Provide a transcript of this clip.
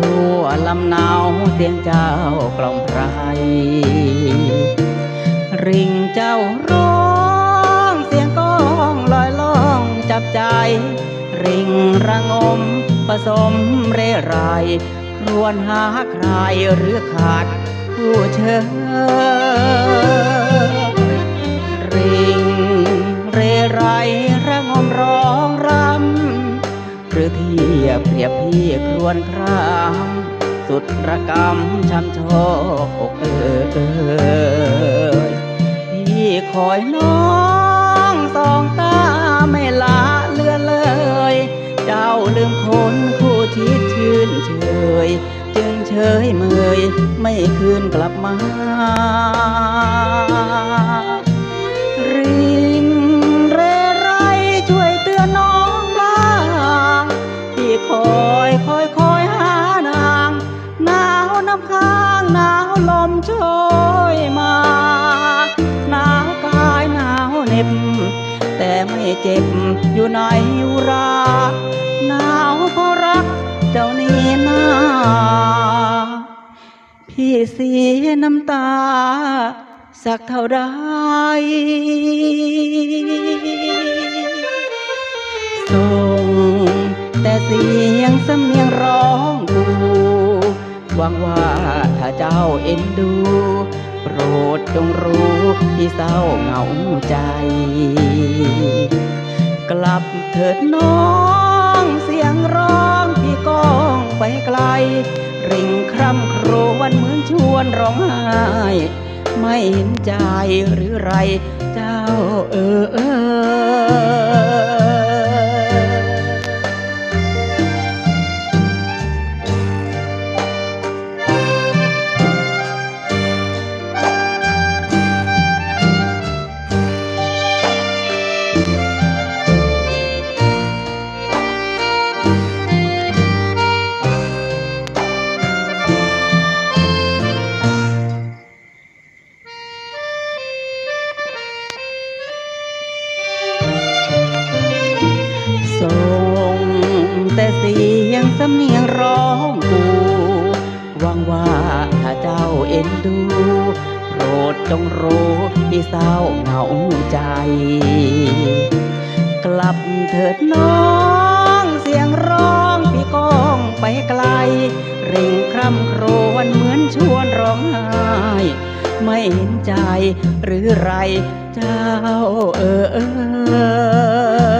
รัวลำนาวเสียงเจ้ากล่อมไพรริงเจ้าร้องเสียงก้องลอยล่องจับใจ ริงระงมผสมเรไรครวนหาใครหรือขาดผู้เชย รือเทียบเปรียบพี่ครวนคราม สุดระกำช้ำโชคเอ่ยพี่คอยน้องสองตาไม่ละเลือนเลย เจ้าลืมคนคู่ที่ชื่นเชยจึงเฉยเมยไม่คืนกลับมา นาวน้ำค้างหนาวลมโชยมาหนาวกายหนาวเหน็บ แต่ไม่เจ็บอยู่ในอุราหนาวเพราะรักเจ้านี่นาพี่เสียน้ำตา สักเท่าใดส่งแต่เสียงสำ งว่าถ้าเจ้าเอ็นดู โปรดจงรู้ที่เศร้าเหงาใจ กลับเถิดน้องเสียงร้องพี่ก้องไปไกล ริ่งคร่ำครวญเหมือนชวนร้องไห้ไม่เห็นใจหรือไรเจ้าเออเออ ส่งแต่เสียงสำเนียงร้องกูหวังว่าถ้าเจ้าเอ็นดู โปรดจงรู้ที่เศร้าเหงาใจ กลับเถิดน้องเสียงร้องพี่ก้องไปไกลริ่งคร่ำครวญเหมือนชวนร้องไห้ไม่เห็นใจหรือไรเจ้าเออเออ